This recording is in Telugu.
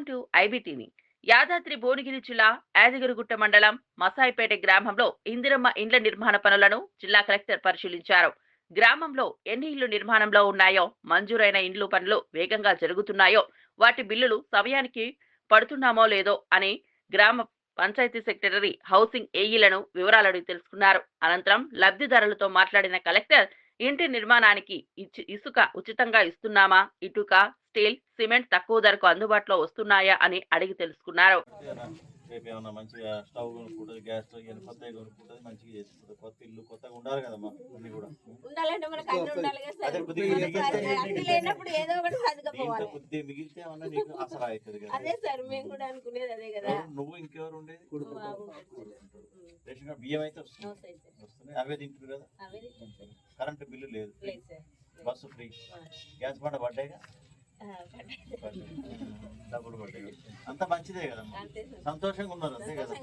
Welcome to IBTV. Yadadri Bhuvanagiri జిల్లా యాదగిరిగుట్ట మండలం మసాయిపేట గ్రామంలో ఇందిరమ్మ ఇండ్ల నిర్మాణ పనులను జిల్లా కలెక్టర్ పరిశీలించారు. గ్రామంలో ఎన్ని ఇళ్ళు నిర్మాణంలో ఉన్నాయో మంజూరైన ఇండ్లు పనులు వేగంగా జరుగుతున్నాయో వాటి బిల్లులు సమయానికి పడుతున్నామో లేదో అని గ్రామ పంచాయతీ సెక్రటరీ హౌసింగ్ ఏఈలను వివరాలు అడిగి తెలుసుకున్నారు. అనంతరం లబ్ధిదారులతో మాట్లాడిన కలెక్టర్ ఇంటి నిర్మాణానికి ఇసుక ఉచితంగా ఇస్తున్నామా ఇటుక స్టీల్ సిమెంట్ తక్కువ ధరకు అందుబాటులో వస్తున్నాయా అని అడిగి తెలుసుకున్నారు? రేపు ఏమన్నా మంచిగా స్టవ్ కొనుక్కుంటుంది గ్యాస్ స్టవ్ కొత్తగా కొనుక్కుంటుంది మంచిగా చేసుకుంటుంది. కొత్త ఇల్లు కొత్తగా ఉండాలి కదమ్మా అన్ని కూడా. అదే కొద్దిగా కొద్దిగా మిగిలితే ఏమన్నా నీకు అసలు అవుతుంది కదా. నువ్వు ఇంకెవరు ఉండేది? బాగుంటుంది. రేషన్ కార్డు బియ్యం అయితే వస్తుంది. అవే తింటారు కదా. కరెంట్ బిల్లు లేదు. Bus free. గ్యాస్ బండ పడ్డాయిగా. పడ్డాయి. డబ్బులు పడ్డాయి అంత మంచిదే సార్. సంతోషంగా ఉన్నారు అంతే కదా.